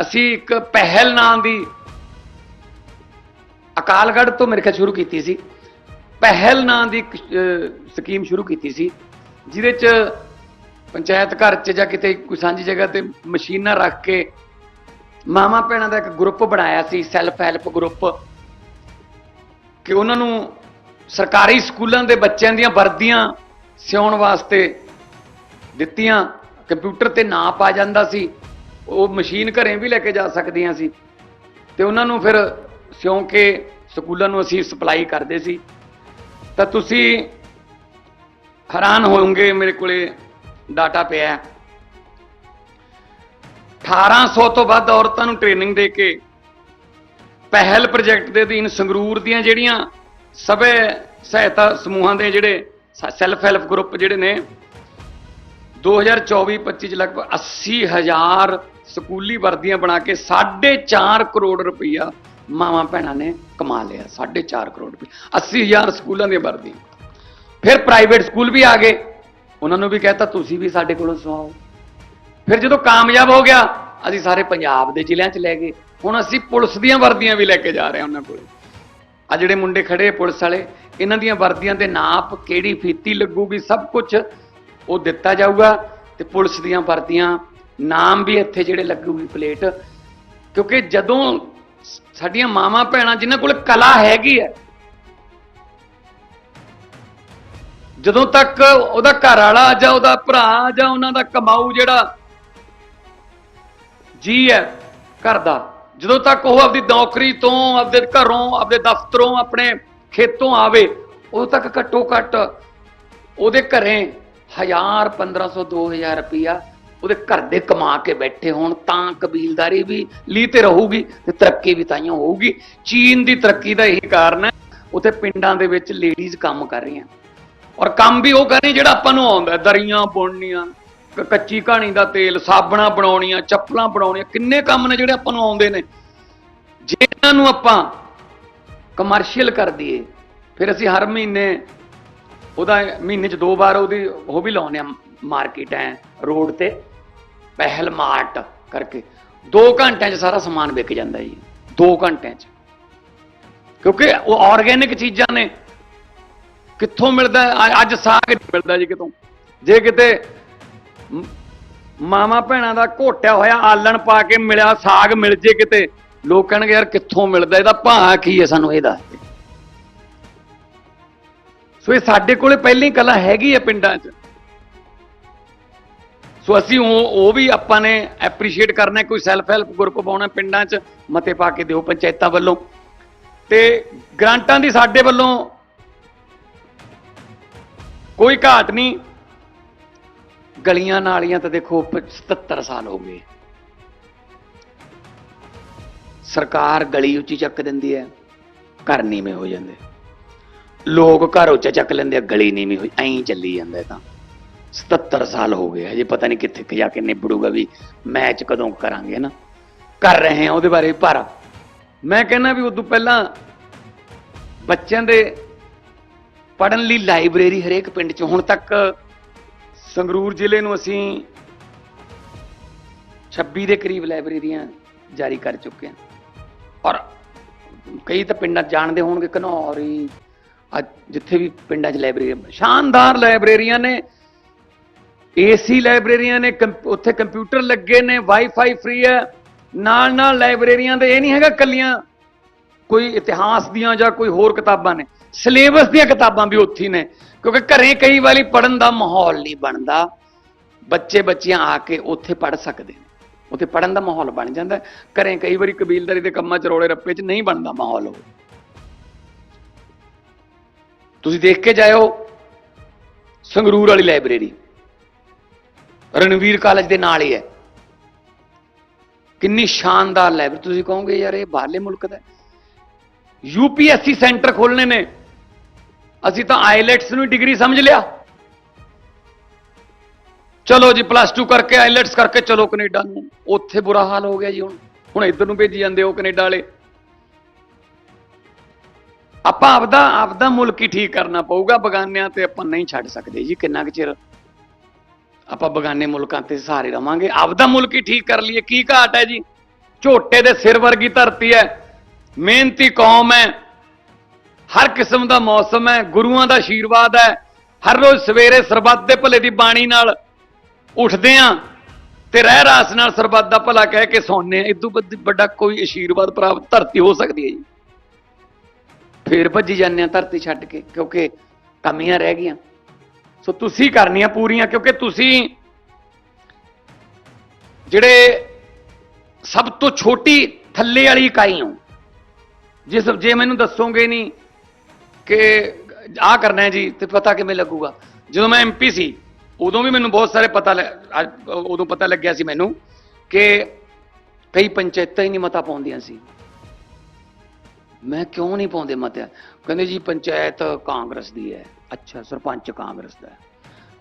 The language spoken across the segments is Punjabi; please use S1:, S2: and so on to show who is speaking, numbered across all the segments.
S1: ਅਸੀਂ ਇੱਕ ਪਹਿਲ ਨਾਂ ਦੀ ਅਕਾਲਗੜ੍ਹ ਤੋਂ ਮੇਰੇ ਖਿਆਲ ਸ਼ੁਰੂ ਕੀਤੀ ਸੀ। ਪਹਿਲ ਨਾਂ ਦੀ ਸਕੀਮ ਸ਼ੁਰੂ ਕੀਤੀ ਸੀ, ਜਿਹਦੇ ਚ ਪੰਚਾਇਤ ਘਰ ਚ ਜਾਂ ਕਿਤੇ ਕੋਈ ਸਾਂਝੀ ਜਗ੍ਹਾ ਤੇ ਮਸ਼ੀਨਾਂ ਰੱਖ ਕੇ ਮਾਮਾ ਭੈਣਾਂ ਦਾ ਇੱਕ ਗਰੁੱਪ ਬਣਾਇਆ ਸੀ ਸੈਲਫ ਹੈਲਪ ਗਰੁੱਪ ਕਿ ਉਹਨਾਂ ਨੂੰ ਸਰਕਾਰੀ ਸਕੂਲਾਂ ਦੇ ਬੱਚਿਆਂ ਦੀਆਂ ਵਰਦੀਆਂ ਸਿਉਣ ਵਾਸਤੇ ਦਿੱਤੀਆਂ, ਕੰਪਿਊਟਰ ਤੇ ਨਾਪ ਆ ਜਾਂਦਾ ਸੀ। ਉਹ ਮਸ਼ੀਨ ਘਰੇ ਵੀ ਲੈ ਕੇ ਜਾ ਸਕਦੀਆਂ ਸੀ ਤੇ ਉਹਨਾਂ ਨੂੰ ਫਿਰ ਸਿਉਂ ਕੇ ਸਕੂਲਾਂ ਨੂੰ ਅਸੀਂ ਸਪਲਾਈ ਕਰਦੇ ਸੀ ਤਾਂ ਤੁਸੀਂ ਹੈਰਾਨ ਹੋਵੋਗੇ, ਮੇਰੇ ਕੋਲੇ ਡਾਟਾ ਪਿਆ ਹੈ। 1800 ਤੋਂ ਵੱਧ ਔਰਤਾਂ ਨੂੰ ਟ੍ਰੇਨਿੰਗ ਦੇ ਕੇ ਪਹਿਲ ਪ੍ਰੋਜੈਕਟ ਦੇ ਅਧੀਨ ਸੰਗਰੂਰ ਦੀਆਂ ਜਿਹੜੀਆਂ ਸਭੇ ਸਹਾਇਤਾ ਸਮੂਹਾਂ ਦੇ ਜਿਹੜੇ ਸੈਲਫ ਹੈਲਪ ਗਰੁੱਪ ਜਿਹੜੇ ਨੇ 2024-25 ਚ ਲਗਭਗ 80000 ਸਕੂਲੀ ਵਰਦੀਆਂ ਬਣਾ ਕੇ 4.5 ਕਰੋੜ ਰੁਪਈਆ ਮਾਵਾਂ ਭੈਣਾਂ ਨੇ ਕਮਾ ਲਿਆ 4.5 ਕਰੋੜ ਰੁਪਏ 80000 ਸਕੂਲਾਂ ਦੀਆਂ ਵਰਦੀਆਂ। ਫਿਰ ਪ੍ਰਾਈਵੇਟ ਸਕੂਲ ਵੀ ਆ ਗਏ। ਉਹਨਾਂ ਨੂੰ ਵੀ ਕਹਿਤਾ, ਤੁਸੀਂ ਵੀ ਸਾਡੇ ਕੋਲੋਂ ਸਵਾਓ। ਫਿਰ ਜਦੋਂ ਕਾਮਯਾਬ ਹੋ ਗਿਆ, ਅਸੀਂ ਸਾਰੇ ਪੰਜਾਬ ਦੇ ਜ਼ਿਲ੍ਹਿਆਂ 'ਚ ਲੈ ਗਏ। ਹੁਣ ਅਸੀਂ ਪੁਲਿਸ ਦੀਆਂ ਵਰਦੀਆਂ ਵੀ ਲੈ ਕੇ ਜਾ ਰਹੇ ਹਾਂ ਉਹਨਾਂ ਕੋਲ। ਆ ਜਿਹੜੇ ਮੁੰਡੇ ਖੜੇ ਪੁਲਿਸ ਵਾਲੇ, ਇਹਨਾਂ ਦੀਆਂ ਵਰਦੀਆਂ ਦੇ ਨਾਪ, ਕਿਹੜੀ ਫੀਤੀ ਲੱਗੂਗੀ, ਸਭ ਕੁਝ ਉਹ ਦਿੱਤਾ ਜਾਊਗਾ ਤੇ ਪੁਲਿਸ ਦੀਆਂ ਵਰਦੀਆਂ ਨਾਮ ਵੀ ਇੱਥੇ ਜਿਹੜੇ ਲੱਗੂਗੀ ਪਲੇਟ, ਕਿਉਂਕਿ ਜਦੋਂ ਸਾਡੀਆਂ ਮਾਵਾਂ ਭੈਣਾਂ ਜਿਨ੍ਹਾਂ ਕੋਲ ਕਲਾ ਹੈਗੀ ਹੈ, ਜਦੋਂ ਤੱਕ ਉਹਦਾ ਘਰ ਵਾਲਾ ਜਾਂ ਉਹਦਾ ਭਰਾ ਜਾਂ ਉਹਨਾਂ ਦਾ ਕਮਾਊ ਜਿਹੜਾ ਜੀ ਹੈ ਘਰ ਦਾ ਜਦੋਂ ਤੱਕ ਉਹ ਆਪਦੀ ਨੌਕਰੀ ਤੋਂ, ਆਪਦੇ ਘਰੋਂ, ਆਪਦੇ ਦਫ਼ਤਰੋਂ, ਆਪਣੇ ਖੇਤੋਂ ਆਵੇ, ਉਦੋਂ ਤੱਕ ਘੱਟੋ ਘੱਟ ਉਹਦੇ ਘਰੇ 1000 1500 2000 ਰੁਪਇਆ ਉਹਦੇ ਘਰ ਦੇ ਕਮਾ ਕੇ ਬੈਠੇ ਹੋਣ, ਤਾਂ ਕਬੀਲਦਾਰੀ ਵੀ ਲਈ ਤੇ ਰਹੂਗੀ ਤੇ ਤਰੱਕੀ ਵੀ ਤਾਈਓ ਹੋਊਗੀ। ਚੀਨ ਦੀ ਤਰੱਕੀ ਦਾ ਇਹੀ ਕਾਰਨ ਹੈ, ਉੱਥੇ ਪਿੰਡਾਂ ਦੇ ਵਿੱਚ ਲੇਡੀਜ਼ ਕੰਮ ਕਰ ਰਹੀਆਂ। ਔਰ ਕੰਮ ਵੀ ਉਹ ਕਰ ਰਹੀ ਜਿਹੜਾ ਆਪਾਂ ਨੂੰ ਆਉਂਦਾ ਦਰੀਆਂ ਬੁਣਨੀਆਂ ਕੱਚੀ ਕਹਾਣੀ ਦਾ ਤੇਲ, ਸਾਬਣਾ ਬਣਾਉਣੀਆਂ, ਚੱਪਲਾਂ ਬਣਾਉਣੀਆਂ, ਕਿੰਨੇ ਕੰਮ ਨੇ ਜਿਹੜੇ ਆਪਾਂ ਨੂੰ ਆਉਂਦੇ ਨੇ। ਜਿਹਨਾਂ ਨੂੰ ਆਪਾਂ ਕਮਰਸ਼ੀਅਲ ਕਰ ਦਈਏ, ਫਿਰ ਅਸੀਂ ਹਰ ਮਹੀਨੇ ਉਹਦਾ ਮਹੀਨੇ 'ਚ ਦੋ ਵਾਰ ਉਹਦੀ, ਉਹ ਵੀ ਲਾਉਂਦੇ ਆ ਮਾਰਕੀਟ ਹੈ, ਰੋਡ ਤੇ। ਪਹਿਲ ਮਾਰਟ ਕਰਕੇ 2 ਘੰਟਿਆਂ 'ਚ ਸਾਰਾ ਸਮਾਨ ਵਿਕ ਜਾਂਦਾ ਜੀ 2 ਘੰਟਿਆਂ 'ਚ। ਕਿਉਂਕਿ ਉਹ ਆਰਗੇਨਿਕ ਚੀਜ਼ਾਂ ਨੇ। ਕਿੱਥੋਂ ਮਿਲਦਾ ਅੱਜ ਸਾਗ ਮਿਲਦਾ ਜੀ ਕਿਤੋਂ। ਜੇ ਕਿਤੇ ਮ- ਮਾਵਾਂ ਭੈਣਾਂ ਦਾ ਘੋਟਿਆ ਹੋਇਆ ਆਲਣ ਪਾ ਕੇ ਮਿਲਿਆ, ਸਾਗ ਮਿਲ ਜੇ ਕਿਤੇ, ਲੋਕ ਕਹਿਣਗੇ, ਯਾਰ ਕਿੱਥੋਂ ਮਿਲਦਾ? ਇਹਦਾ ਭਾਅ ਕੀ ਹੈ ਸਾਨੂੰ ਇਹ ਦੱਸ ਸੋ ਇਹ ਸਾਡੇ ਕੋਲੇ ਪਹਿਲੀ ਕਲਾ ਹੈਗੀ ਹੈ ਪਿੰਡਾਂ 'ਚ। ਸੋ ਅਸੀਂ ਉਹ ਉਹ ਵੀ ਆਪਾਂ ਨੇ ਐਪਰੀਸ਼ੀਏਟ ਕਰਨਾ ਕੋਈ ਸੈਲਫ ਹੈਲਪ ਗਰੁੱਪ ਪਾਉਣਾ ਪਿੰਡਾਂ 'ਚ ਮਤੇ ਪਾ ਕੇ ਦਿਓ ਪੰਚਾਇਤਾਂ ਵੱਲੋਂ। ਤੇ ਗ੍ਰਾਂਟਾਂ ਦੀ ਸਾਡੇ ਵੱਲੋਂ ਕੋਈ ਘਾਟ ਨਹੀਂ। ਗਲੀਆਂ ਨਾਲੀਆਂ ਤਾਂ ਦੇਖੋ, ਪ- 77 ਸਾਲ ਹੋ ਗਏ। ਸਰਕਾਰ ਗਲੀ ਉੱਚੀ ਚੱਕ ਦਿੰਦੀ ਹੈ, ਘਰ ਨੀਵੇਂ ਹੋ ਜਾਂਦੇ। ਲੋਕ ਘਰ ਉੱਚਾ ਚੱਕ ਲੈਂਦੇ ਆ, ਗਲੀ ਨੀਵੀਂ ਹੋਈ, ਐਂ ਚੱਲੀ ਜਾਂਦਾ ਤਾਂ। 77 ਸਾਲ ਹੋ ਗਏ ਹਜੇ ਪਤਾ ਨਹੀਂ ਕਿੱਥੇ ਜਾ ਕੇ ਨਿਬੜੂਗਾ ਵੀ ਮੈਚ ਕਦੋਂ ਕਰਾਂਗੇ ਨਾ। ਕਰ ਰਹੇ ਹਾਂ ਉਹਦੇ ਬਾਰੇ ਪਰ ਮੈਂ ਕਹਿੰਦਾ ਵੀ ਉਦੋਂ ਪਹਿਲਾਂ ਬੱਚਿਆਂ ਦੇ ਪੜਨ ਲਈ ਲਾਇਬ੍ਰੇਰੀ ਹਰੇਕ ਪਿੰਡ 'ਚ, ਹੁਣ ਤੱਕ ਸੰਗਰੂਰ ਜ਼ਿਲ੍ਹੇ ਨੂੰ ਅਸੀਂ 26 ਦੇ ਕਰੀਬ ਲਾਇਬ੍ਰੇਰੀਆਂ ਜਾਰੀ ਕਰ ਚੁੱਕੇ ਹਾਂ ਔਰ ਕਈ ਤਾਂ ਪਿੰਡਾਂ 'ਚ ਜਾਣਦੇ ਹੋਣਗੇ, ਘਨੌਰ ਹੀ ਅੱਜ ਜਿੱਥੇ ਵੀ ਪਿੰਡਾਂ 'ਚ ਲਾਇਬ੍ਰੇਰੀ ਸ਼ਾਨਦਾਰ ਲਾਇਬ੍ਰੇਰੀਆਂ ਨੇ ਏਸੀ ਲਾਇਬ੍ਰੇਰੀਆਂ ਨੇ ਕੰਪ- ਉੱਥੇ ਕੰਪਿਊਟਰ ਲੱਗੇ ਨੇ, ਵਾਈਫਾਈ ਫ੍ਰੀ ਹੈ ਨਾਲ ਨਾਲ ਲਾਇਬ੍ਰੇਰੀਆਂ ਦੇ, ਇਹ ਨਹੀਂ ਹੈਗਾ ਕੱਲੀਆਂ ਕੋਈ ਇਤਿਹਾਸ ਦੀਆਂ ਜਾਂ ਕੋਈ ਹੋਰ ਕਿਤਾਬਾਂ ਨੇ, ਸਿਲੇਬਸ ਦੀਆਂ ਕਿਤਾਬਾਂ ਵੀ ਉੱਥੇ ਨੇ, ਕਿਉਂਕਿ ਘਰੇ ਕਈ ਵਾਰੀ ਪੜਨ ਦਾ ਮਾਹੌਲ ਨਹੀਂ ਬਣਦਾ, ਬੱਚੇ ਬੱਚੀਆਂ ਆ ਕੇ ਉੱਥੇ ਪੜ ਸਕਦੇ ਨੇ, ਉੱਥੇ ਪੜਨ ਦਾ ਮਾਹੌਲ ਬਣ ਜਾਂਦਾ ਹੈ। ਘਰੇ ਕਈ ਵਾਰੀ ਕਬੀਲਦਾਰੀ ਦੇ ਕੰਮਾਂ 'ਚ ਰੋਲੇ ਰੱਪੇ 'ਚ ਨਹੀਂ ਬਣਦਾ ਮਾਹੌਲ ਉਹ ਤੁਸੀਂ ਦੇਖ ਕੇ ਜਾਇਓ, ਸੰਗਰੂਰ ਵਾਲੀ ਲਾਇਬ੍ਰੇਰੀ ਰਣਵੀਰ ਕਾਲਜ ਦੇ ਨਾਲ ਹੀ ਹੈ। ਕਿੰਨੀ ਸ਼ਾਨਦਾਰ ਲਾਇਬ੍ਰੇਰੀ ਤੁਸੀਂ ਕਹੋਗੇ ਯਾਰ ਇਹ ਬਾਹਰਲੇ ਮੁਲਕ ਦਾ ਹੈ। ਯੂਪੀਐਸਸੀ ਸੈਂਟਰ ਖੋਲਣੇ ਨੇ। ਅਸੀਂ ਤਾਂ ਆਈਲੈਟਸ ਨੂੰ ਡਿਗਰੀ ਸਮਝ ਲਿਆ। ਚਲੋ ਜੀ ਪਲੱਸ 2 ਕਰਕੇ ਆਈਲੈਟਸ ਕਰਕੇ ਚਲੋ ਕੈਨੇਡਾ ਨੂੰ। ਉੱਥੇ ਬੁਰਾ ਹਾਲ ਹੋ ਗਿਆ ਜੀ ਹੁਣ। ਹੁਣ ਇੱਧਰ ਨੂੰ ਭੇਜੀ ਜਾਂਦੇ ਉਹ ਕੈਨੇਡਾ ਵਾਲੇ। ਆਪਾਂ ਆਪਦਾ ਆਪਦਾ ਮੁਲਕ ਹੀ ਠੀਕ ਕਰਨਾ ਪਊਗਾ, ਬਗਾਨਿਆਂ ਤੇ ਆਪਾਂ ਨਹੀਂ ਛੱਡ ਸਕਦੇ ਜੀ, ਕਿੰਨਾ ਕੁ ਚਿਰ ਆਪਾਂ ਬਗਾਨੇ ਮੁਲਕਾਂ ਤੇ ਸਹਾਰੇ ਰਵਾਂਗੇ। ਆਪਦਾ ਮੁਲਕ ਹੀ ਠੀਕ ਕਰ ਲਈਏ, ਕੀ ਘਾਟ ਹੈ ਜੀ? ਝੋਟੇ ਦੇ ਸਿਰ ਵਰਗੀ ਧਰਤੀ ਹੈ, ਮਿਹਨਤੀ ਕੌਮ ਹੈ, ਹਰ ਕਿਸਮ ਦਾ ਮੌਸਮ ਹੈ, ਗੁਰੂਆਂ ਦਾ ਆਸ਼ੀਰਵਾਦ ਹੈ, ਹਰ ਰੋਜ਼ ਸਵੇਰੇ ਸਰਬੱਤ ਦੇ ਭਲੇ ਦੀ ਬਾਣੀ ਨਾਲ ਉੱਠਦੇ ਆਂ ਤੇ ਰਹਿ ਰਾਸ ਨਾਲ ਸਰਬੱਤ ਦਾ ਭਲਾ ਕਹਿ ਕੇ ਸੌਂਦੇ ਆ ਇਦੋਂ ਵੱਡਾ ਕੋਈ ਆਸ਼ੀਰਵਾਦ ਪ੍ਰਾਪਤ ਧਰਤੀ ਹੋ ਸਕਦੀ ਹੈ ਜੀ। ਫੇਰ ਭੱਜੀ ਜਾਂਦੇ ਆ ਧਰਤੀ ਛੱਡ ਕੇ, ਕਿਉਂਕਿ ਕਮੀਆਂ ਰਹਿ ਗਈਆਂ। ਸੋ ਤੁਸੀਂ ਕਰਨੀਆਂ ਪੂਰੀਆਂ, ਕਿਉਂਕਿ ਤੁਸੀਂ ਜਿਹੜੇ ਸਭ ਤੋਂ ਛੋਟੀ ਥੱਲੇ ਵਾਲੀ ਇਕਾਈ ਹੋ। ਜੇ ਜਿਸ ਜੇ ਮੈਨੂੰ ਦੱਸੋਗੇ ਨਹੀਂ ਕਿ ਆਹ ਕਰਨਾ ਹੈ ਜੀ, ਤੇ ਪਤਾ ਕਿਵੇਂ ਲੱਗੂਗਾ? ਜਦੋਂ ਮੈਂ ਐਮਪੀ ਸੀ, ਉਦੋਂ ਵੀ ਮੈਨੂੰ ਬਹੁਤ ਸਾਰੇ ਪਤਾ ਲੱਗ- ਉਦੋਂ ਪਤਾ ਲੱਗਿਆ ਸੀ ਮੈਨੂੰ ਕਿ ਕਈ ਪੰਚਾਇਤਾਂ ਹੀ ਨਹੀਂ ਮਤਾ ਪਾਉਂਦੀਆਂ ਸੀ। ਮੈਂ ਕਿਉਂ ਨਹੀਂ ਪਾਉਂਦੇ ਮਤਾ? ਕਹਿੰਦੇ ਜੀ, ਪੰਚਾਇਤ ਕਾਂਗਰਸ ਦੀ ਹੈ। ਅੱਛਾ ਸਰਪੰਚ ਕਾਂਗਰਸ ਦਾ ਹੈ।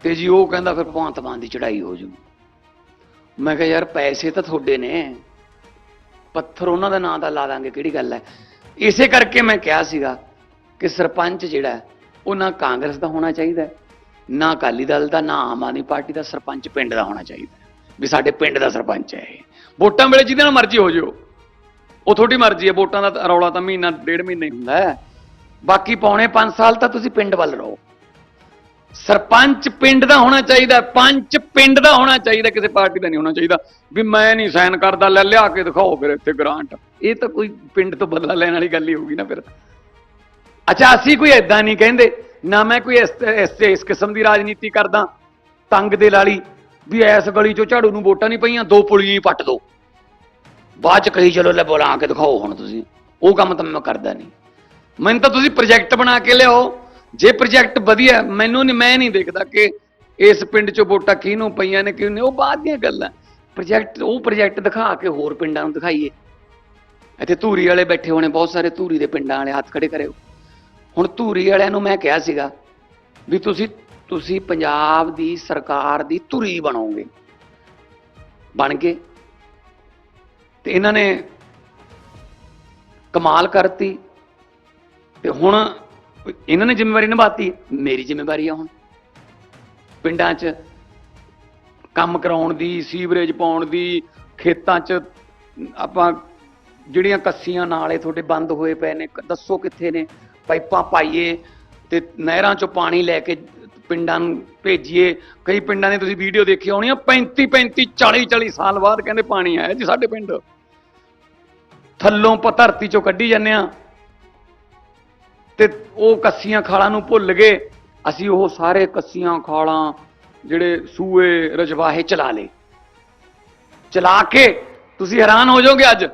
S1: ਤੇ ਜੀ ਉਹ ਕਹਿੰਦਾ ਫਿਰ ਭਗਵੰਤ ਮਾਨ ਦੀ ਚੜਾਈ ਹੋ ਜੂ। ਮੈਂ ਕਿਹਾ ਯਾਰ ਪੈਸੇ ਤਾਂ ਤੁਹਾਡੇ ਨੇ। ਪੱਥਰ ਉਹਨਾਂ ਦਾ ਨਾਂ ਦਾ ਲਾ ਦਾਂਗੇ ਕਿਹੜੀ ਗੱਲ ਹੈ? ਇਸੇ ਕਰਕੇ ਮੈਂ ਕਿਹਾ ਸੀਗਾ ਕਿ ਸਰਪੰਚ ਜਿਹੜਾ ਹੈ, ਉਹ ਨਾ ਕਾਂਗਰਸ ਦਾ ਹੋਣਾ ਚਾਹੀਦਾ ਹੈ, ਨਾ ਅਕਾਲੀ ਦਲ ਦਾ ਨਾ ਆਮ ਆਦਮੀ ਪਾਰਟੀ ਦਾ ਸਰਪੰਚ ਪਿੰਡ ਦਾ ਹੋਣਾ ਚਾਹੀਦਾ ਹੈ। ਵੀ ਸਾਡੇ ਪਿੰਡ ਦਾ ਸਰਪੰਚ ਹੈ ਇਹ। ਵੋਟਾਂ ਵੇਲੇ ਜਿਹਦੇ ਨਾਲ ਮਰਜ਼ੀ ਹੋ ਜਿਓ। ਉਹ ਤੁਹਾਡੀ ਮਰਜ਼ੀ ਹੈ ਵੋਟਾਂ ਦਾ ਤਾਂ ਰੌਲਾ ਤਾਂ ਮਹੀਨਾ ਡੇਢ ਮਹੀਨੇ ਹੀ ਹੁੰਦਾ ਹੈ। ਬਾਕੀ ਪੌਣੇ 5 ਸਾਲ ਤਾਂ ਤੁਸੀਂ ਪਿੰਡ ਵੱਲ ਰਹੋ। ਸਰਪੰਚ ਪਿੰਡ ਦਾ ਹੋਣਾ ਚਾਹੀਦਾ, ਪੰਚ ਪਿੰਡ ਦਾ ਹੋਣਾ ਚਾਹੀਦਾ, ਕਿਸੇ ਪਾਰਟੀ ਦਾ ਨਹੀਂ ਹੋਣਾ ਚਾਹੀਦਾ। ਵੀ ਮੈਂ ਨਹੀਂ ਸਾਈਨ ਕਰਦਾ, ਲੈ ਲਿਆ ਕੇ ਦਿਖਾਓ ਫਿਰ ਇੱਥੇ ਗ੍ਰਾਂਟ ਇਹ ਤਾਂ ਕੋਈ ਪਿੰਡ ਤੋਂ ਬਦਲਾ ਲੈਣ ਵਾਲੀ ਗੱਲ ਹੀ ਹੋਊਗੀ ਨਾ ਫਿਰ। ਅੱਛਾ, ਅਸੀਂ ਕੋਈ ਐਦਾਂ ਨਹੀਂ ਕਹਿੰਦੇ, ਨਾ ਮੈਂ ਕੋਈ ਇਸ ਇਸ ਇਸ ਕਿਸਮ ਦੀ ਰਾਜਨੀਤੀ ਕਰਦਾ, ਤੰਗ ਦੇ ਲਾਲੀ, ਵੀ ਐਸ ਗਲੀ ਚੋਂ ਝਾੜੂ ਨੂੰ ਵੋਟਾਂ ਨਹੀਂ ਪਈਆਂ, ਦੋ ਪੁਲੀਆਂ ਪੱਟ ਦੋ। ਬਾਅਦ ਚ ਕਹੀ, ਚਲੋ ਲੈ ਬੁਲਾ ਕੇ ਦਿਖਾਓ ਹੁਣ ਤੁਸੀਂ। ਉਹ ਕੰਮ ਤਾਂ ਮੈਂ ਕਰਦਾ ਨਹੀਂ। ਮੈਨੂੰ ਤਾਂ ਤੁਸੀਂ ਪ੍ਰੋਜੈਕਟ ਬਣਾ ਕੇ ਲਿਆਓ। ਜੇ ਪ੍ਰੋਜੈਕਟ ਵਧੀਆ, ਮੈਨੂੰ ਨਹੀਂ ਮੈਂ ਨਹੀਂ ਦੇਖਦਾ ਕਿ ਇਸ ਪਿੰਡ ਚੋਂ ਵੋਟਾਂ ਕਿਹਨੂੰ ਪਈਆਂ ਨੇ, ਕਿਹਨੂੰ ਉਹ ਬਾਅਦ ਦੀਆਂ ਗੱਲਾਂ। ਪ੍ਰੋਜੈਕਟ ਉਹ ਪ੍ਰੋਜੈਕਟ ਦਿਖਾ ਕੇ ਹੋਰ ਪਿੰਡਾਂ ਨੂੰ ਦਿਖਾਈਏ। ਇੱਥੇ ਧੂਰੀ ਵਾਲੇ ਬੈਠੇ ਹੋਣੇ, ਬਹੁਤ ਸਾਰੇ ਧੂਰੀ ਦੇ ਪਿੰਡਾਂ ਵਾਲੇ, ਹੱਥ ਖੜੇ ਕਰਿਓ। ਹੁਣ ਧੂਰੀ ਵਾਲਿਆਂ ਨੂੰ ਮੈਂ ਕਿਹਾ ਸੀਗਾ ਵੀ ਤੁਸੀਂ ਤੁਸੀਂ ਪੰਜਾਬ ਦੀ ਸਰਕਾਰ ਦੀ ਧੁਰੀ ਬਣੋਗੇ। ਬਣ ਗਏ। ਤੇ ਇਹਨਾਂ ਨੇ ਕਮਾਲ ਕਰਤੀ। ਤੇ ਹੁਣ ਇਹਨਾਂ ਨੇ ਜ਼ਿੰਮੇਵਾਰੀ ਨਿਭਾਤੀ, ਮੇਰੀ ਜ਼ਿੰਮੇਵਾਰੀ ਆ ਹੁਣ। ਪਿੰਡਾਂ 'ਚ ਕੰਮ ਕਰਾਉਣ ਦੀ, ਸੀਵਰੇਜ ਪਾਉਣ ਦੀ, ਖੇਤਾਂ 'ਚ ਆਪਾਂ ਜਿਹੜੀਆਂ ਕੱਸੀਆਂ ਨਾਲੇ ਤੁਹਾਡੇ ਬੰਦ ਹੋਏ ਪਏ ਨੇ ਦੱਸੋ ਕਿੱਥੇ ਨੇ? ਪਾਈਪਾਂ ਪਾਈਏ ਤੇ ਨਹਿਰਾਂ 'ਚੋਂ ਪਾਣੀ ਲੈ ਕੇ ਪਿੰਡਾਂ ਨੂੰ ਭੇਜੀਏ। ਕਈ ਪਿੰਡਾਂ ਨੇ ਤੁਸੀਂ ਵੀਡੀਓ ਦੇਖੀ ਹੋਣੀ ਆ 35 35 40 40 ਸਾਲ ਬਾਅਦ ਕਹਿੰਦੇ ਪਾਣੀ ਆਇਆ ਜੀ ਸਾਡੇ ਪਿੰਡ। ਥੱਲੋਂ ਪ ਧਰਤੀ 'ਚੋਂ ਕੱਢੀ ਜਾਂਦੇ ਆ। ਤੇ ਉਹ ਕੱਸੀਆਂ ਖਾਲਾਂ ਨੂੰ ਭੁੱਲ ਗਏ। ਅਸੀਂ ਉਹ ਸਾਰੇ ਕੱਸੀਆਂ ਖਾਲਾਂ ਜਿਹੜੇ ਸੂਏ ਰਜਵਾਹੇ ਚਲਾ ਲਏ। ਚਲਾ ਕੇ ਤੁਸੀਂ ਹੈਰਾਨ ਹੋ ਜਾਓਗੇ ਅੱਜ।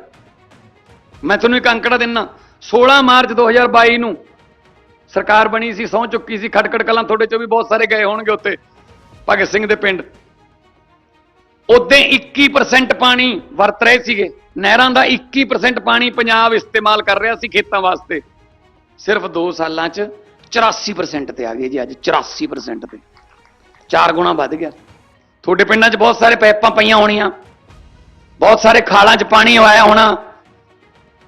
S1: ਮੈਂ ਤੁਹਾਨੂੰ ਇੱਕ ਅੰਕੜਾ ਦਿੰਨਾ। 16 ਮਾਰਚ 2022 ਨੂੰ ਸਰਕਾਰ ਬਣੀ ਸੀ, ਸਹੁੰ ਚੁੱਕੀ ਸੀ। ਖਟਕੜ ਕਲਾਂ ਤੁਹਾਡੇ ਚੋਂ ਵੀ ਬਹੁਤ ਸਾਰੇ ਗਏ ਹੋਣਗੇ ਉੱਤੇ ਭਗਤ ਸਿੰਘ ਦੇ ਪਿੰਡ। ਉਦੋਂ 21% ਪਾਣੀ ਵਰਤ ਰਹੇ ਸੀਗੇ। ਨਹਿਰਾਂ ਦਾ 21% ਪਾਣੀ ਪੰਜਾਬ ਇਸਤੇਮਾਲ ਕਰ ਰਿਹਾ ਸੀ ਖੇਤਾਂ ਵਾਸਤੇ। ਸਿਰਫ 2 ਸਾਲਾਂ 'ਚ 84% ਤੇ ਆ ਗਏ ਜੀ ਅੱਜ 84% ਤੇ। ਚਾਰ ਗੁਣਾ ਵੱਧ ਗਿਆ। ਤੁਹਾਡੇ ਪਿੰਡਾਂ 'ਚ ਬਹੁਤ ਸਾਰੇ ਪਾਈਪਾਂ ਪਈਆਂ ਹੋਣੀਆਂ। ਬਹੁਤ ਸਾਰੇ ਖਾਲਾਂ 'ਚ ਪਾਣੀ ਆਇਆ ਹੋਣਾ।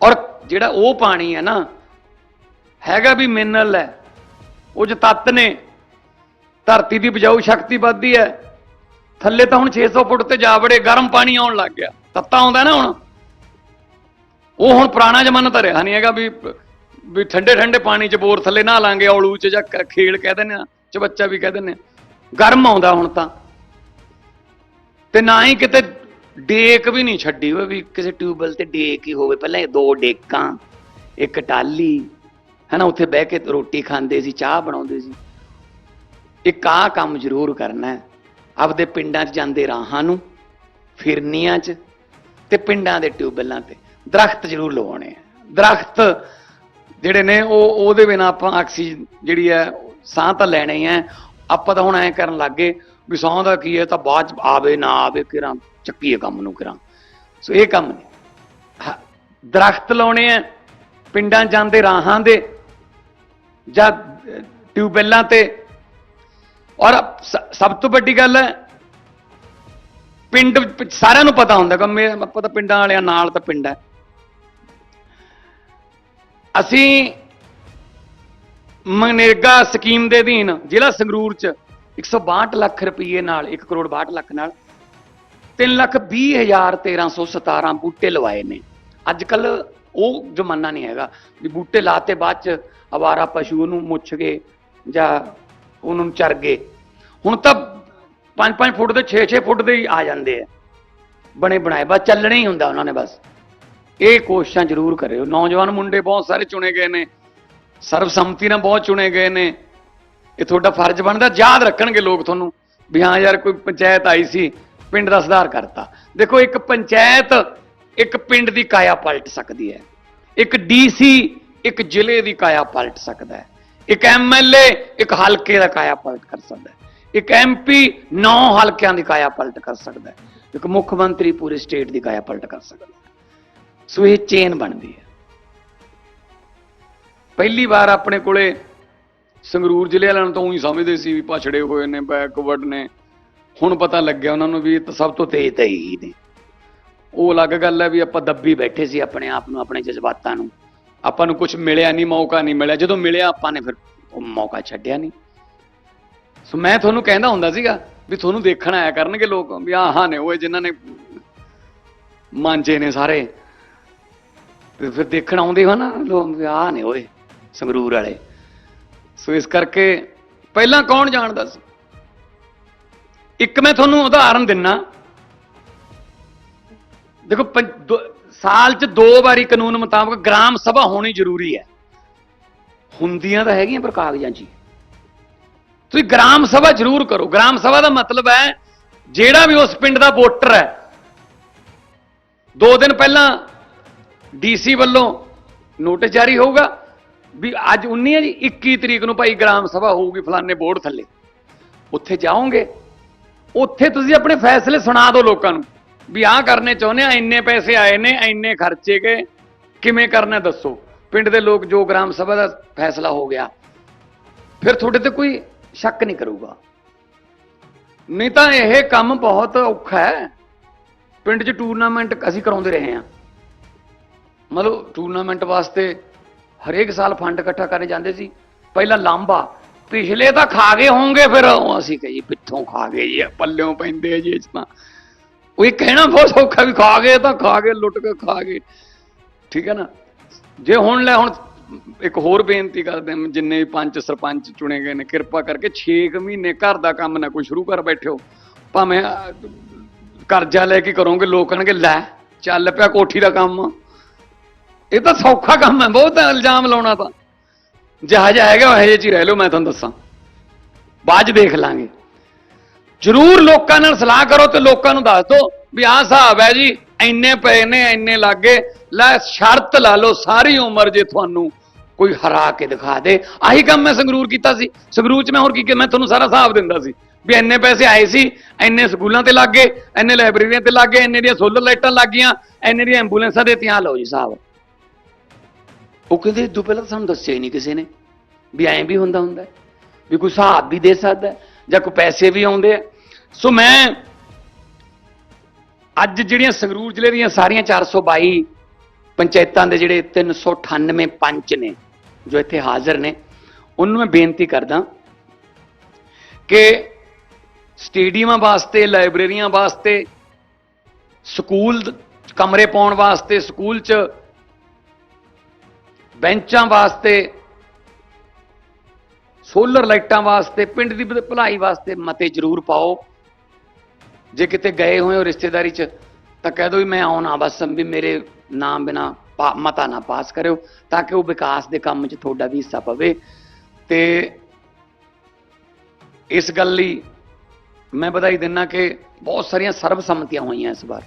S1: ਔਰ ਜਿਹੜਾ ਉਹ ਪਾਣੀ ਹੈ ਨਾ, ਹੈਗਾ ਵੀ ਮਿਨਰਲ ਹੈ। ਉਹ 'ਚ ਤੱਤ ਨੇ, ਧਰਤੀ ਦੀ ਬਜਾਊ ਸ਼ਕਤੀ ਵੱਧਦੀ ਹੈ। ਥੱਲੇ ਤਾਂ ਹੁਣ 600 ਫੁੱਟ ਤੇ ਜਾ ਵੜੇ, ਗਰਮ ਪਾਣੀ ਆਉਣ ਲੱਗ ਗਿਆ। ਤੱਤਾ ਆਉਂਦਾ ਨਾ ਹੁਣ। ਉਹ ਹੁਣ ਪੁਰਾਣਾ ਜ਼ਮਾਨਾ ਤਾਂ ਰਿਹਾ ਨਹੀਂ ਹੈਗਾ ਵੀ ਵੀ ਠੰਡੇ ਠੰਡੇ ਪਾਣੀ 'ਚ ਬੋਰ ਥੱਲੇ ਨਹਾ ਲਾਂਗੇ, ਔਲੂ 'ਚ ਜਾਂ ਖੇਲ ਕਹਿ ਦਿੰਦੇ ਆ ਚਬੱਚਾ ਵੀ ਕਹਿ ਦਿੰਦੇ ਆ। ਗਰਮ ਆਉਂਦਾ ਹੁਣ ਤਾਂ। ਤੇ ਨਾ ਹੀ ਕਿਤੇ ਡੇਕ ਵੀ ਨਹੀਂ ਛੱਡੀ ਹੋਵੇ ਵੀ ਕਿਸੇ ਟਿਊਬਵੈਲ ਤੇ ਡੇਕ ਹੀ ਹੋਵੇ। ਪਹਿਲਾਂ ਇਹ ਦੋ ਡੇਕਾਂ, ਇੱਕ ਟਾਲੀ ਹਨਾ, ਉੱਥੇ ਬਹਿ ਕੇ ਰੋਟੀ ਖਾਂਦੇ ਸੀ, ਚਾਹ ਬਣਾਉਂਦੇ ਸੀ। ਇੱਕ ਆ ਕੰਮ ਜ਼ਰੂਰ ਕਰਨਾ ਹੈ। ਆਪਦੇ ਪਿੰਡਾਂ 'ਚ ਜਾਂਦੇ ਰਾਹਾਂ ਨੂੰ, ਫਿਰਨੀਆਂ 'ਚ ਤੇ ਪਿੰਡਾਂ ਦੇ ਟਿਊਬਵੈਲਾਂ ਤੇ। ਦਰਖਤ ਜ਼ਰੂਰ ਲਵਾਉਣੇ ਆ। ਦਰਖਤ ਜਿਹੜੇ ਨੇ ਉਹ ਉਹਦੇ ਬਿਨਾ ਆਪਾਂ ਆਕਸੀਜਨ ਜਿਹੜੀ ਹੈ ਸਾਹ ਤਾਂ ਲੈਣੀ ਹੈ ਆਪਾਂ ਤਾਂ ਹੁਣ ਐਂ ਕਰਨ ਲੱਗੇ ਵੀ ਸਾਹ ਦਾ ਕੀ ਹੈ ਤਾਂ ਬਾਅਦ ਚ ਆਵੇ ਨਾ ਆਵੇ ਕਿਰਾਂ ਚੱਕੀਏ ਕੰਮ ਨੂੰ ਕਿਰਾਂ। ਸੋ ਇਹ ਕੰਮ ਨੇ। ਦਰਖਤ ਲਾਉਣੇ ਆ ਪਿੰਡਾਂ ਜਾਂਦੇ ਰਾਹਾਂ ਦੇ ਜਾਂ ਅਹ, ਟਿਊਬਵੈਲਾਂ ਤੇ। ਔਰ ਸ- ਸਭ ਤੋਂ ਵੱਡੀ ਗੱਲ ਹੈ ਪਿੰਡ ਸਾਰਿਆਂ ਨੂੰ ਪਤਾ ਹੁੰਦਾ ਕਿ ਆਪਾਂ ਤਾਂ ਪਿੰਡਾਂ ਵਾਲਿਆਂ ਨਾਲ ਤਾਂ ਪਿੰਡ ਹੈ। ਅਸੀਂ ਮਨਰੇਗਾ ਸਕੀਮ ਦੇ ਅਧੀਨ ਜ਼ਿਲ੍ਹਾ ਸੰਗਰੂਰ ਚ 162 ਲੱਖ ਰੁਪਏ ਨਾਲ 1 ਕਰੋੜ 62 ਲੱਖ ਨਾਲ ਤਿੰਨ ਲੱਖ ਵੀਹ ਹਜ਼ਾਰ 1317 ਬੂਟੇ ਲਵਾਏ ਨੇ। ਅੱਜ ਕੱਲ ਉਹ ਜ਼ਮਾਨਾ ਨਹੀਂ ਹੈਗਾ ਵੀ ਬੂਟੇ ਲਾਤੇ ਬਾਅਦ ਚ ਅਵਾਰਾ ਪਸ਼ੂ ਉਹਨੂੰ ਮੁੱਛ ਗਏ ਜਾਂ ਉਹਨਾਂ ਨੂੰ ਚਰ ਗਏ। ਹੁਣ ਤਾਂ 5-5 ਫੁੱਟ ਦੇ 6-6 ਫੁੱਟ ਦੇ ਹੀ ਆ ਜਾਂਦੇ ਆ। ਬਣੇ ਬਣਾਏ, ਬਸ ਚੱਲਣਾ ਹੀ ਹੁੰਦਾ ਉਹਨਾਂ ਨੇ ਬਸ। ਇਹ ਕੋਸ਼ਿਸ਼ਾਂ ਜ਼ਰੂਰ ਕਰਿਓ। ਨੌਜਵਾਨ ਮੁੰਡੇ ਬਹੁਤ ਸਾਰੇ ਚੁਣੇ ਗਏ ਨੇ। ਸਰਬਸੰਮਤੀ ਨਾਲ ਬਹੁਤ ਚੁਣੇ ਗਏ ਨੇ। ਇਹ ਤੁਹਾਡਾ ਫਰਜ਼ ਬਣਦਾ, ਯਾਦ ਰੱਖਣਗੇ ਲੋਕ ਤੁਹਾਨੂੰ ਵੀ ਹਾਂ ਯਾਰ ਕੋਈ ਪੰਚਾਇਤ ਆਈ ਸੀ, ਪਿੰਡ ਦਾ ਸੁਧਾਰ ਕਰਤਾ। ਦੇਖੋ, ਇੱਕ ਪੰਚਾਇਤ ਇੱਕ ਪਿੰਡ ਦੀ ਕਾਇਆ ਪਲਟ ਸਕਦੀ ਹੈ। ਇੱਕ ਡੀਸੀ ਇੱਕ ਜ਼ਿਲ੍ਹੇ ਦੀ ਕਾਇਆ ਪਲਟ ਸਕਦਾ ਹੈ। ਇੱਕ ਐਮਐਲਏ ਇੱਕ ਹਲਕੇ ਦਾ ਕਾਇਆ ਪਲਟ ਕਰ ਸਕਦਾ ਹੈ। ਇੱਕ ਐਮਪੀ ਨੌ ਹਲਕਿਆਂ ਦੀ ਕਾਇਆ ਪਲਟ ਕਰ ਸਕਦਾ ਹੈ। ਇੱਕ ਮੁੱਖ ਮੰਤਰੀ ਪੂਰੇ ਸਟੇਟ ਦੀ ਕਾਇਆ ਪਲਟ ਕਰ ਸਕਦਾ ਹੈ। ਸੋ ਇਹ ਚੇਨ ਬਣਦੀ ਹੈ। ਪਹਿਲੀ ਵਾਰ ਆਪਣੇ ਕੋਲੇ ਸੰਗਰੂਰ ਜ਼ਿਲ੍ਹੇ ਵਾਲਿਆਂ ਨੂੰ ਤਾਂ ਉਹੀ ਸਮਝਦੇ ਸੀ ਵੀ ਪਛੜੇ ਹੋਏ ਨੇ ਬੈਕਵਰਡ ਨੇ। ਹੁਣ ਪਤਾ ਲੱਗਿਆ ਉਹਨਾਂ ਨੂੰ ਵੀ ਇਹ ਤਾਂ ਸਭ ਤੋਂ ਤੇਜ਼ ਤਾਂ ਹੀ ਨੇ। ਉਹ ਅਲੱਗ ਗੱਲ ਹੈ ਵੀ ਆਪਾਂ ਦੱਬੀ ਬੈਠੇ ਸੀ ਆਪਣੇ ਆਪ ਨੂੰ, ਆਪਣੇ ਜਜ਼ਬਾਤਾਂ ਨੂੰ। ਆਪਾਂ ਨੂੰ ਕੁਝ ਮਿਲਿਆ ਨਹੀਂ, ਮੌਕਾ ਨਹੀਂ ਮਿਲਿਆ। ਜਦੋਂ ਮਿਲਿਆ ਆਪਾਂ ਨੇ ਫਿਰ ਉਹ ਮੌਕਾ ਛੱਡਿਆ ਨਹੀਂ। ਸੋ ਮੈਂ ਤੁਹਾਨੂੰ ਕਹਿੰਦਾ ਹੁੰਦਾ ਸੀਗਾ ਵੀ ਤੁਹਾਨੂੰ ਦੇਖਣ ਆਇਆ ਕਰਨਗੇ ਲੋਕ ਵੀ ਆਹ ਹਾਂ ਨੇ ਉਹ ਜਿਨ੍ਹਾਂ ਨੇ ਮਾਂਜੇ ਨੇ ਸਾਰੇ। ਤੇ ਫਿਰ ਦੇਖਣ ਆਉਂਦੇ ਹੋ ਨਾ, ਲੋਕ ਵੀ ਆਹ ਨੇ ਓਏ, ਸੰਗਰੂਰ ਵਾਲੇ। ਸੋ ਇਸ ਕਰਕੇ ਪਹਿਲਾਂ ਕੌਣ ਜਾਣਦਾ ਸੀ? ਇੱਕ ਮੈਂ ਤੁਹਾਨੂੰ ਉਦਾਹਰਨ ਦਿੰਨਾ। ਦੇਖੋ, ਪੰਜ- ਸਾਲ 'ਚ ਦੋ ਵਾਰੀ ਕਾਨੂੰਨ ਮੁਤਾਬਕ ਗ੍ਰਾਮ ਸਭਾ ਹੋਣੀ ਜ਼ਰੂਰੀ ਹੈ। ਹੁੰਦੀਆਂ ਤਾਂ ਹੈਗੀਆਂ ਪਰ ਕਾਗਜ਼ਾਂ 'ਚ ਤੁਸੀਂ ਗ੍ਰਾਮ ਸਭਾ ਜ਼ਰੂਰ ਕਰੋ। ਗ੍ਰਾਮ ਸਭਾ ਦਾ ਮਤਲਬ ਹੈ, ਜਿਹੜਾ ਵੀ ਉਸ ਪਿੰਡ ਦਾ ਵੋਟਰ ਹੈ, ਦੋ ਦਿਨ ਪਹਿਲਾਂ ਡੀਸੀ ਵੱਲੋਂ ਨੋਟਿਸ ਜਾਰੀ ਹੋਊਗਾ ਵੀ ਅੱਜ 19 ਹੈ ਜੀ 21 ਤਰੀਕ ਨੂੰ ਭਾਈ ਗ੍ਰਾਮ ਸਭਾ ਹੋਊਗੀ ਫਲਾਣੇ ਬੋਰਡ ਥੱਲੇ। ਉੱਥੇ ਜਾਓਗੇ, ਉੱਥੇ ਤੁਸੀਂ ਆਪਣੇ ਫੈਸਲੇ ਸੁਣਾ ਦਿਓ ਲੋਕਾਂ ਨੂੰ ਵੀ ਆਹ ਕਰਨੇ ਚਾਹੁੰਦੇ ਆ, ਇੰਨੇ ਪੈਸੇ ਆਏ ਨੇ, ਇੰਨੇ ਖਰਚੇ ਗਏ, ਕਿਵੇਂ ਕਰਨਾ ਦੱਸੋ? ਪਿੰਡ ਦੇ ਲੋਕ ਜੋ ਗ੍ਰਾਮ ਸਭਾ ਦਾ ਫੈਸਲਾ ਹੋ ਗਿਆ, ਫਿਰ ਤੁਹਾਡੇ ਤੇ ਕੋਈ ਸ਼ੱਕ ਨਹੀਂ ਕਰੂਗਾ। ਨਹੀਂ ਤਾਂ ਇਹ ਕੰਮ ਬਹੁਤ ਔਖਾ ਹੈ। ਪਿੰਡ 'ਚ ਟੂਰਨਾਮੈਂਟ ਅਸੀਂ ਕਰਾਉਂਦੇ ਰਹੇ ਹਾਂ। ਮਤਲਬ ਟੂਰਨਾਮੈਂਟ ਵਾਸਤੇ ਹਰੇਕ ਸਾਲ ਫੰਡ ਇਕੱਠਾ ਕਰਨ ਜਾਂਦੇ ਸੀ। ਪਹਿਲਾਂ ਲਾਂਬਾ, ਪਿਛਲੇ ਤਾਂ ਖਾ ਗਏ ਹੋਣਗੇ, ਫਿਰ ਅਸੀਂ ਕਹੀ ਪਿੱਥੋਂ ਖਾ ਗਏ ਜੀ, ਪੱਲਿਓਂ ਪੈਂਦੇ ਆ ਜੀ, ਇਸ ਤਾਂ ਉਹ ਇਹ ਕਹਿਣਾ ਬਹੁਤ ਸੌਖਾ ਵੀ ਖਾ ਗਏ ਤਾਂ ਖਾ ਗਏ, ਲੁੱਟ ਕੇ ਖਾ ਗਏ। ਠੀਕ ਹੈ ਨਾ? ਜੇ ਹੁਣ ਲੈ, ਹੁਣ ਇੱਕ ਹੋਰ ਬੇਨਤੀ ਕਰਦੇ ਹਾਂ, ਜਿੰਨੇ ਵੀ ਪੰਚ ਸਰਪੰਚ ਚੁਣੇ ਗਏ ਨੇ, ਕਿਰਪਾ ਕਰਕੇ 6 ਮਹੀਨੇ ਘਰ ਦਾ ਕੰਮ ਨਾ ਕੋਈ ਸ਼ੁਰੂ ਕਰ ਬੈਠਿਓ। ਭਾਵੇਂ ਕਰਜ਼ਾ ਲੈ ਕੇ ਕਰੋਗੇ, ਲੋਕ ਕਹਿਣਗੇ, ਲੈ, ਚੱਲ ਪਿਆ ਕੋਠੀ ਦਾ ਕੰਮ। ਇਹ ਤਾਂ ਸੌਖਾ ਕੰਮ ਹੈ, ਬਹੁਤ ਇਲਜ਼ਾਮ ਲਾਉਣਾ ਤਾਂ। ਜਹਾਜ਼ ਹੈਗਾ, ਉਹ ਜਿਹੇ ਚ ਹੀ ਰਹਿ ਲਓ, ਮੈਂ ਤੁਹਾਨੂੰ ਦੱਸਾਂ। ਬਾਅਦ ਦੇਖ ਲਾਂਗੇ। ਜ਼ਰੂਰ ਲੋਕਾਂ ਨਾਲ ਸਲਾਹ ਕਰੋ ਤੇ ਲੋਕਾਂ ਨੂੰ ਦੱਸ ਦਿਓ ਵੀ ਆਹ ਹਿਸਾਬ ਹੈ ਜੀ, ਇੰਨੇ ਪਏ ਨੇ, ਇੰਨੇ ਲੱਗੇ। ਲੈ, ਸ਼ਰਤ ਲਾ ਲਓ, ਸਾਰੀ ਉਮਰ ਜੇ ਤੁਹਾਨੂੰ ਕੋਈ ਹਰਾ ਕੇ ਦਿਖਾ ਦੇ। ਆਹੀ ਕੰਮ ਮੈਂ ਸੰਗਰੂਰ ਕੀਤਾ ਸੀ। ਸੰਗਰੂਰ ਚ ਮੈਂ ਹੋਰ ਕੀ ਕੀਤਾ, ਮੈਂ ਤੁਹਾਨੂੰ ਸਾਰਾ ਹਿਸਾਬ ਦਿੰਦਾ ਸੀ ਵੀ ਇੰਨੇ ਪੈਸੇ ਆਏ ਸੀ, ਇੰਨੇ ਸਕੂਲਾਂ ਤੇ ਲੱਗ ਗਏ ਇੰਨੇ ਲਾਇਬ੍ਰੇਰੀਆਂ ਤੇ ਲੱਗ ਗਏ ਇੰਨੇ ਦੀਆਂ ਸੋਲਰ ਲਾਈਟਾਂ ਲੱਗ ਗਈਆਂ ਇੰਨੇ ਦੀਆਂ ਐਂਬੂਲੈਂਸਾਂ ਦੇ ਤਿਆਂ ਲਓ ਜੀ ਸਾਹਿਬ ਉਹ ਕਹਿੰਦੇ ਇਦੋਂ ਪਹਿਲਾਂ ਤਾਂ ਸਾਨੂੰ ਦੱਸਿਆ ਹੀ ਨਹੀਂ ਕਿਸੇ ਨੇ ਵੀ ਐਂ ਵੀ ਹੁੰਦਾ ਹੁੰਦਾ ਵੀ ਕੋਈ ਹਿਸਾਬ ਵੀ ਦੇ ਸਕਦਾ ਜਾਂ ਕੋਈ ਪੈਸੇ ਵੀ ਆਉਂਦੇ ਆ। ਸੋ ਮੈਂ ਅੱਜ ਜਿਹੜੀਆਂ ਸੰਗਰੂਰ ਜ਼ਿਲ੍ਹੇ ਦੀਆਂ ਸਾਰੀਆਂ 422 ਪੰਚਾਇਤਾਂ ਦੇ ਜਿਹੜੇ 398 ਪੰਚ ਨੇ, ਜੋ ਇੱਥੇ ਹਾਜ਼ਰ ਨੇ, ਉਹਨੂੰ ਮੈਂ ਬੇਨਤੀ ਕਰਦਾ ਕਿ ਸਟੇਡੀਅਮਾਂ ਵਾਸਤੇ, ਲਾਇਬ੍ਰੇਰੀਆਂ ਵਾਸਤੇ, ਸਕੂਲ ਕਮਰੇ ਪਾਉਣ ਵਾਸਤੇ, ਸਕੂਲ 'ਚ ਬੈਂਚਾਂ ਵਾਸਤੇ, ਸੋਲਰ ਲਾਈਟਾਂ ਵਾਸਤੇ, ਪਿੰਡ ਦੀ ਭਲਾਈ ਵਾਸਤੇ ਮਤੇ ਜ਼ਰੂਰ ਪਾਓ। ਜੇ ਕਿਤੇ ਗਏ ਹੋਏ ਹੋ ਰਿਸ਼ਤੇਦਾਰੀ 'ਚ, ਤਾਂ ਕਹਿ ਦਿਓ ਵੀ ਮੈਂ ਆਉਣਾ, ਬਸ ਵੀ ਮੇਰੇ ਨਾਮ ਬਿਨਾ ਮਤਾ ਨਾ ਪਾਸ ਕਰਿਓ, ਤਾਂ ਕਿ ਉਹ ਵਿਕਾਸ ਦੇ ਕੰਮ 'ਚ ਤੁਹਾਡਾ ਵੀ ਹਿੱਸਾ ਪਵੇ। ਤੇ ਇਸ ਗੱਲ ਲਈ ਮੈਂ ਵਧਾਈ ਦਿੰਨਾ ਕਿ ਬਹੁਤ ਸਾਰੀਆਂ ਸਰਬਸੰਮਤੀਆਂ ਹੋਈਆਂ ਇਸ ਵਾਰ।